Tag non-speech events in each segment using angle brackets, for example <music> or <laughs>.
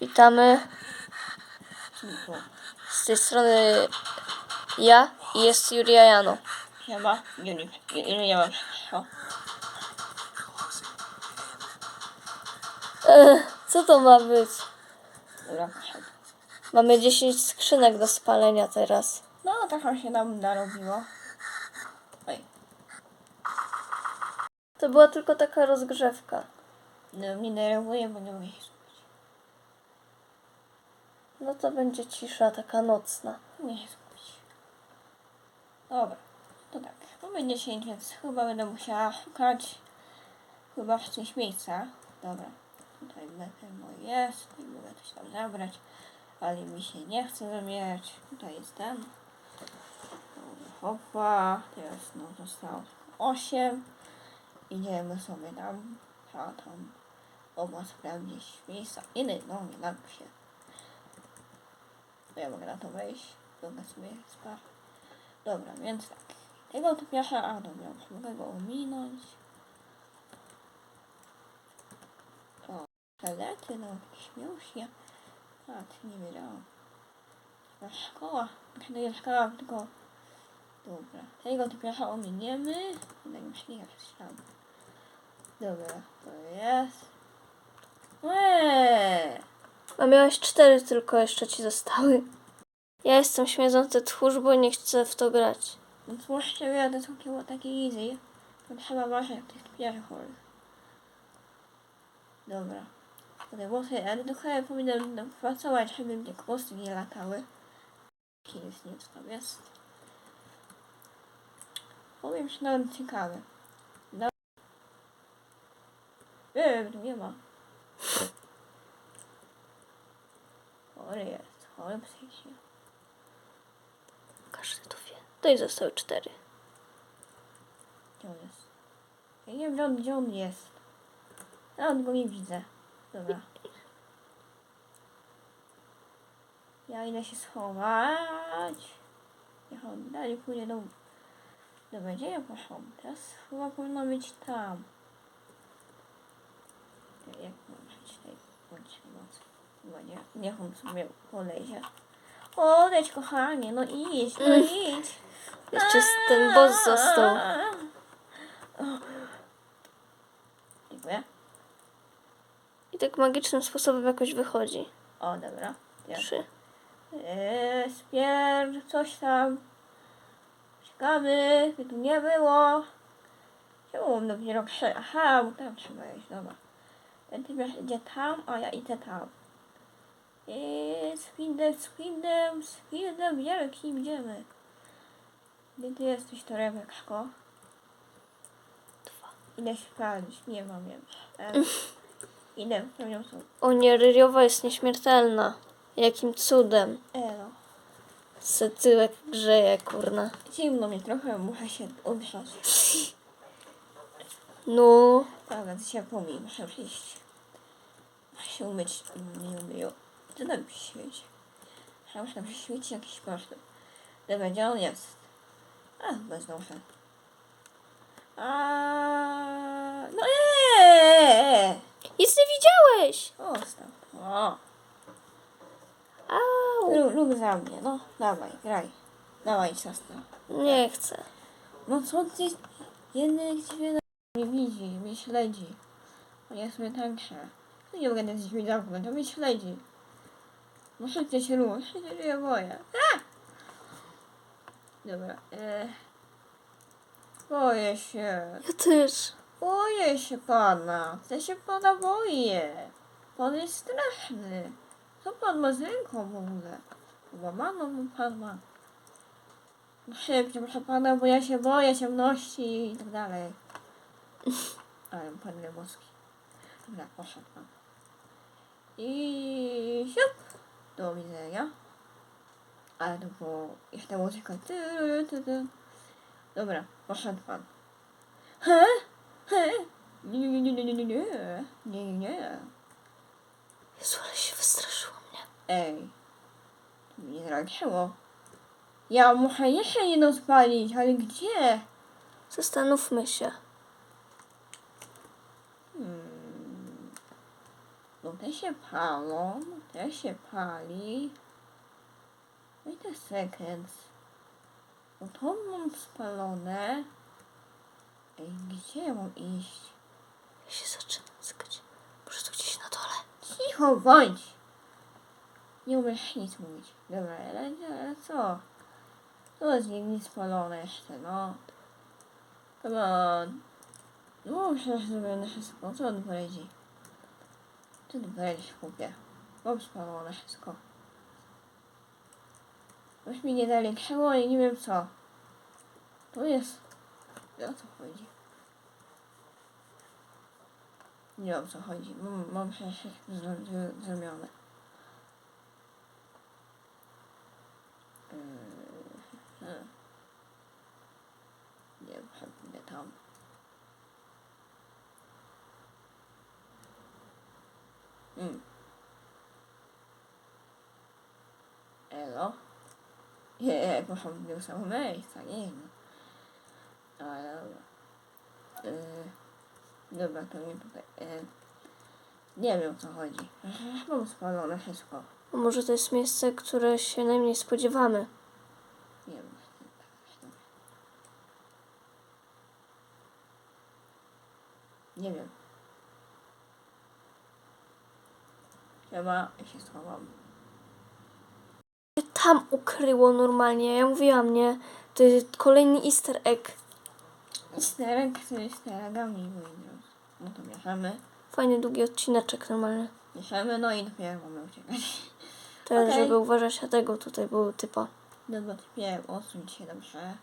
Witamy z tej strony ja i jest Julia Jano. Siema. Juni. Ile nie mam. O. E, co to ma być? Dobra. Mamy 10 skrzynek do spalenia teraz. No, trochę się nam narobiło. Oj. To była tylko taka rozgrzewka. No, mnie denerwuje, bo nie mogę się skupić. No to będzie cisza taka nocna. Mogę się skupić. Dobra. To tak. Mamy 10, więc chyba będę musiała szukać chyba w coś miejsca. Dobra. Tutaj lepiej mój jest. Tutaj mogę coś tam zabrać. Ale mi się nie chce zabierać. Tutaj jest ten. Hopa. Teraz no zostało tylko 8. Idziemy sobie tam. A tam. Oba sprawdzić miejsca. Inny, no nie da się. To ja mogę na to wejść. Mogę sobie spać. Dobra, więc tak. Tego typiarza, a dobra, mogę go ominąć. O, szalety, no, śmiał się. A, ty nie wiedziałam. Szkoła, to jest szkoła, tylko... Dobra, tego typiarza ominiemy. No i myślę, jak tam. Dobra, to jest... Eee! A miałeś 4 tylko jeszcze ci zostały. Ja jestem śmierdzący tchórz, bo nie chcę w to grać. No słuchajcie, ja to było takie easy. To trzeba jak tych pierwszych. Dobra. Te włosy, ale trochę powinnam pracować, żeby mnie kłosy nie latały. Jest nie co tam jest. Powiem się nawet ciekawe. No. Tu nie ma. Chory jest, chory psychicznie. Każdy to wie. I zostały 4. Gdzie on jest? Ja nie wiem, gdzie on, jest. Ja go nie widzę. Dobra. Ja idę się schować. Niech on dalej pójdzie do... Dobra, gdzie ja poszłam? Teraz chyba powinno być tam. Ja- Jak tutaj? Bądź noc. Chyba nie. Niech on sobie polezie. Odejdź, kochanie, no idź, no idź. Jeszcze z- ten boss został. Dziękuję. I tak magicznym sposobem jakoś wychodzi. O, dobra. Ja. 3. Eee, spier, coś tam. Czekamy, by tu nie było. Czemu mam dopiero trzy? Aha, bo tam trzeba iść, dobra. Ten typ idzie tam, a ja idę tam. Eee, z windem, z windem, z windem wielkim idziemy. Gdzie ty jesteś, torebeczko? Dwa. Idę się sprawdzić, nie mam wiem. Eee, <laughs> idę, pewnie są. O nie, Ryriowa jest nieśmiertelna. Jakim cudem. Elo. Se tyłek grzeje, kurna. Zimno mnie trochę, muszę się ogrzać. No, A, więc się pomyj, muszę przyjść. Się umyć, nie umyję. Co tam się świeci? Ja muszę tam się jakiś kosztem. Dobra, gdzie on jest? A, bez nosa. A, no eee! nic nie widziałeś! O, stał. O, Au. lub, lub za mnie, no. Dawaj, graj. Dawaj, siostra. Nie chcę. No co ty? Jedny dźwięk nie widzi, mnie śledzi. Ja sobie tańczę. No nie mogę drzwi zamknąć, to mnie śledzi. No szybciej się rusz, ja boję. A! Dobra, e... Boję się. Ja też. Boję się pana. Ja się pana boję. Pan jest straszny. Co pan ma z ręką w ogóle? Łamaną mu pan ma. No Szybciej, proszę pana, bo ja się boję ciemności i tak dalej. <laughs> Ale pan Lewoski. Dobra, poszedł pan. I siup. Do widzenia. Ale to było... Ty, ty. Dobra, poszedł pan. He? He? Nie, nie, nie, nie, nie, nie, nie, nie, nie, nie. Jezu, ale się wystraszyło mnie. Ej, to mnie zradziło. Ja muszę jeszcze jedno spalić, ale gdzie? Zastanówmy się. No te się palą, te się pali. Wait a second. No to mam spalone. Ej, gdzie ja mam iść? Ja się zaczynam zgać. Może to gdzieś na dole. Cicho bądź! Nie umiesz nic mówić. Dobra, ale, ale co? To jest nic spalone jeszcze, no. Come on. No, muszę zrobione wszystko. Co on powiedzi? Co ty powiedzieć, chłopie? Mam spalone wszystko. Weź mi nie dali krzeło i nie wiem co. To jest... O co chodzi? Nie wiem o co chodzi. Mam, mam przecież zrobione. Yy, hmm. Nie wiem, chętnie tam. Mm. Elo? Nie, poszłam w tego samego miejsca, nie no. Ale dobra. Yy, dobra, to nie tutaj. Yy, nie wiem o co chodzi. Mam spalone wszystko. A może to jest miejsce, które się najmniej spodziewamy. Nie wiem. Nie wiem. Chyba ja się schowam. Tam ukryło normalnie. Ja mówiłam, nie? To jest kolejny easter egg. Sterek, który steragami, moi drodzy. No to bierzemy. Fajny, długi odcineczek normalny. Bierzemy, no i dopiero mamy uciekać. Teraz, Okej. żeby uważać na tego, tutaj był typa. Dobra, dopiero odsuń się dobrze.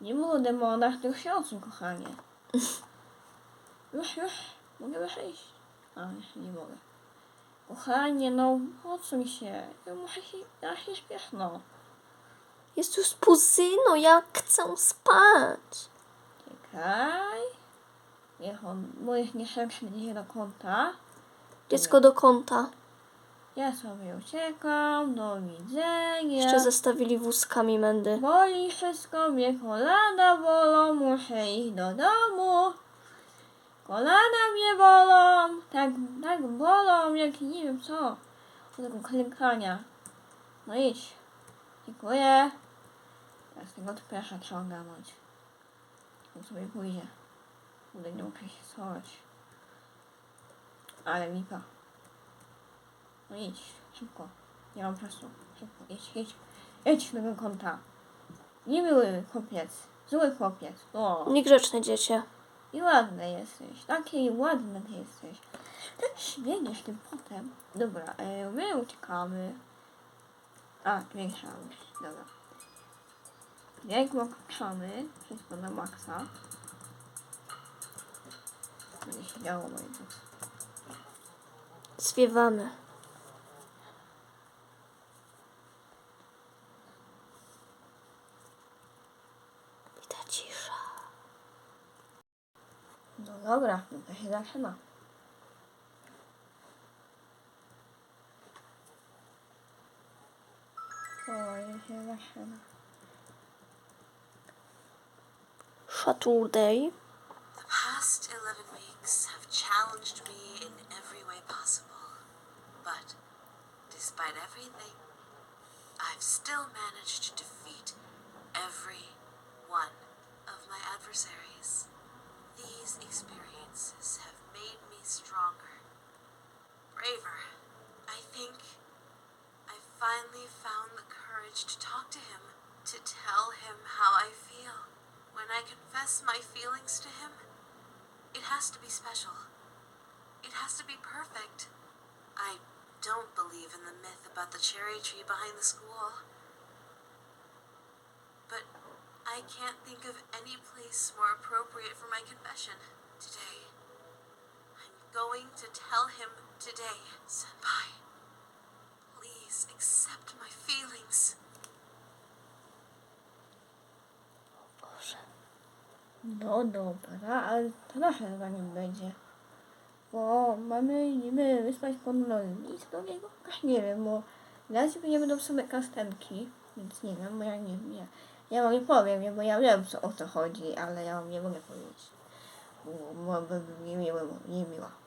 Nie mówię o demonach, tylko się odsuń, kochanie. <laughs> Już, już. Mogę wyjść? A, nie mogę. Kochanie, no odsuń się. Ja muszę się, śpieszno. Jest już późno, ja chcę spać. Czekaj. Niech on, moich nieszczęsnych idzie do kąta. Dziecko do kąta. Ja sobie uciekam, do widzenia. Jeszcze zestawili wózkami mędy. Boli wszystko, mnie kolana bolą, muszę iść do domu. Kolana mnie bolą, tak, tak bolą, jak nie wiem co. Od tego klękania. No idź. Dziękuję. Teraz tego topesza trzeba ogarnąć. On sobie pójdzie. Kurde, nie muszę się schować. Ale lipa. No idź, szybko. Nie mam czasu. Szybko, idź, idź. Idź do tego kąta. Niemiły chłopiec. Zły chłopiec. O. Niegrzeczne dziecię. I ładny jesteś. Taki ładny jesteś. Tak śmiedziesz tym potem. Dobra, e, my uciekamy. A, zwiększamy. Dobra. Jak uciekamy, wszystko na maksa. Będzie się działo, moi drodzy. Zwiewamy. Dobra, no to się zaczyna. O, ja się zaczyna. Saturday. The past 11 weeks have challenged me in every way possible. But despite everything, I've still managed to defeat every one of my adversaries. These experiences have made me stronger, braver. I think I finally found the courage to talk to him, to tell him how I feel. When I confess my feelings to him, it has to be special. It has to be perfect. I don't believe in the myth about the cherry tree behind the school. But I can't think of any place more appropriate for my confession going to tell him today, Senpai. Please accept my feelings. Boże. No dobra, ale to nasze zanim będzie. Bo mamy niby wysłać ponowny list do niego? Nie wiem, bo na razie nie będą same kastenki, więc nie wiem, bo ja nie wiem. Ja, ja wam nie powiem, bo ja wiem co, o co chodzi, ale ja wam nie mogę powiedzieć. Bo byłoby niemiło, niemiła.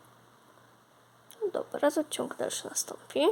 Dobra, to ciąg dalszy nastąpi.